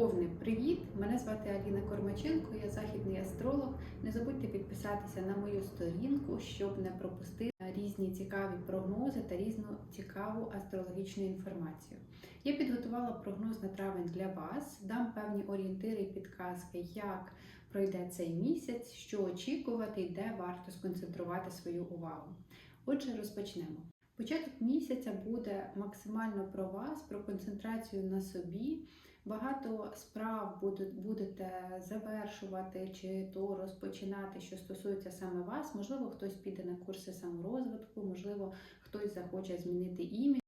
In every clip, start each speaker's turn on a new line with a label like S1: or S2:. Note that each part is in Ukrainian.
S1: Овни, привіт! Мене звати Аліна Кормаченко, я західний астролог. Не забудьте підписатися на мою сторінку, щоб не пропустити різні цікаві прогнози та різну цікаву астрологічну інформацію. Я підготувала прогноз на травень для вас, дам певні орієнтири і підказки, як пройде цей місяць, що очікувати і де варто сконцентрувати свою увагу. Отже, розпочнемо. Початок місяця буде максимально про вас, про концентрацію на собі. Багато справ будете завершувати чи то розпочинати, що стосується саме вас. Можливо, хтось піде на курси саморозвитку, можливо, хтось захоче змінити імідж.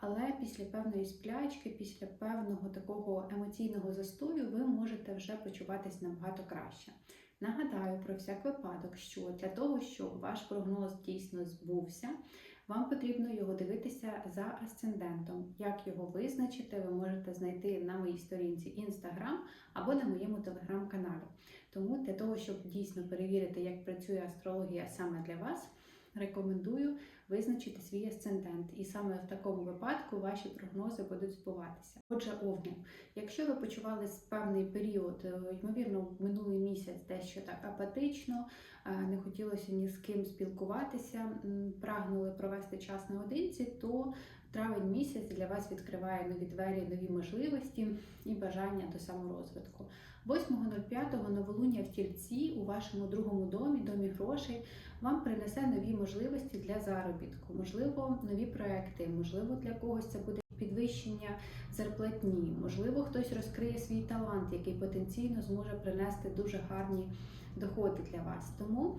S1: Але після певної сплячки, після певного такого емоційного застою, ви можете вже почуватись набагато краще. Нагадаю про всяк випадок, що для того, щоб ваш прогноз дійсно збувся, вам потрібно його дивитися за асцендентом. Як його визначити, ви можете знайти на моїй сторінці Instagram або на моєму телеграм-каналі. Тому для того, щоб дійсно перевірити, як працює астрологія саме для вас, рекомендую визначити свій асцендент. І саме в такому випадку ваші прогнози будуть збуватися. Отже, овни, якщо ви почувались певний період, е, ймовірно, минулий місяць дещо так апатично, е, не хотілося ні з ким спілкуватися, прагнули провести час наодинці, то травень місяць для вас відкриває нові двері, нові можливості і бажання до саморозвитку. 8.05 новолуння в тільці у вашому другому домі, домі грошей, вам принесе нові можливості для заробітку, можливо, нові проекти, можливо, для когось це буде підвищення зарплатні, можливо, хтось розкриє свій талант, який потенційно зможе принести дуже гарні доходи для вас. Тому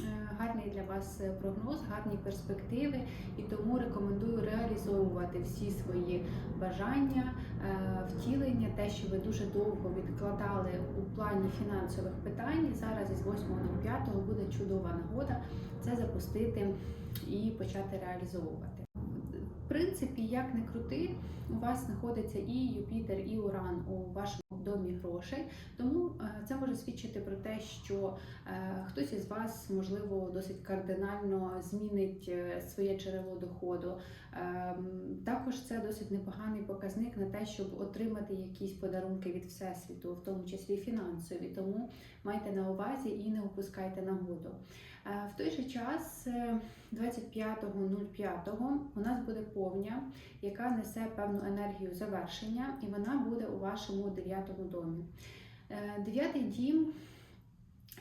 S1: Е, гарний для вас прогноз, гарні перспективи, і тому рекомендую реалізовувати всі свої бажання, е, втілення, те, що ви дуже довго відкладали у плані фінансових питань. Зараз із 8.05 буде чудова нагода це запустити і почати реалізовувати. В принципі, як не крути, у вас знаходиться і Юпітер, і Уран у вашому домі грошей. Тому це може свідчити про те, що е, хтось із вас, можливо, досить кардинально змінить е, своє джерело доходу. Також це досить непоганий показник на те, щоб отримати якісь подарунки від всесвіту, в тому числі фінансові. Тому майте на увазі і не опускайте нагоду. В той же час, 25.05, у нас буде повня, яка несе певну енергію завершення, і вона буде у вашому дев'ятому домі. Е, дев'ятий дім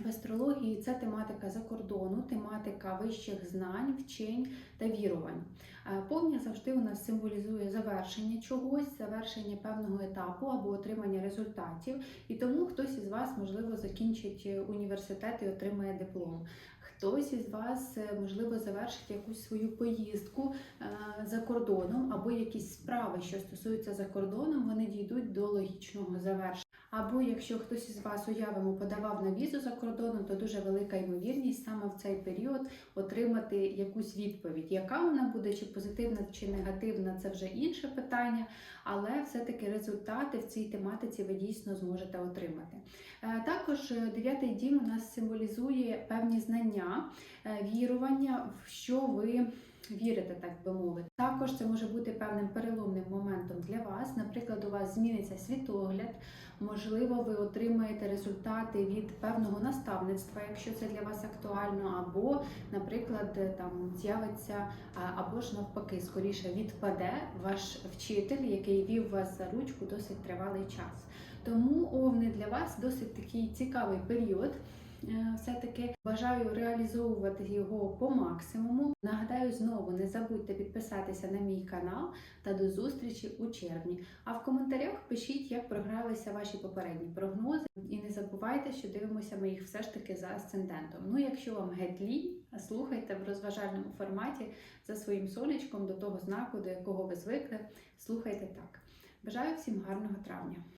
S1: в астрології це тематика за кордону, тематика вищих знань, вчень та вірувань. Е, повня завжди у нас символізує завершення чогось, завершення певного етапу або отримання результатів. І тому хтось із вас, можливо, закінчить університет і отримає диплом. Хтось із вас, е, можливо, завершить якусь свою поїздку за кордоном, або якісь справи, що стосуються за кордоном, вони дійдуть до логічного завершення. Або якщо хтось із вас уявимо подавав на візу за кордоном, то дуже велика ймовірність саме в цей період отримати якусь відповідь. Яка вона буде, чи позитивна, чи негативна, це вже інше питання, але все-таки результати в цій тематиці ви дійсно зможете отримати. Е, також е, дев'ятий дім у нас символізує певні знання, е, вірування, в що ви вірите, так би мовити. Також це може бути певним переломним моментом для вас. Наприклад, у вас зміниться світогляд, можливо, ви отримаєте результати від певного наставництва, якщо це для вас актуально, або, наприклад, там з'явиться, або ж навпаки, скоріше відпаде ваш вчитель, який вів вас за ручку досить тривалий час. Тому овни для вас досить такий цікавий період. Е, все-таки бажаю реалізовувати його по максимуму. Нагадаю, знову не забудьте підписатися на мій канал та до зустрічі у червні. А в коментарях пишіть, як програлися ваші попередні прогнози. І не забувайте, що дивимося ми їх все ж таки за асцендентом. Ну, якщо вам геть лінь, слухайте в розважальному форматі за своїм сонечком до того знаку, до якого ви звикли. Слухайте так. Бажаю всім гарного травня!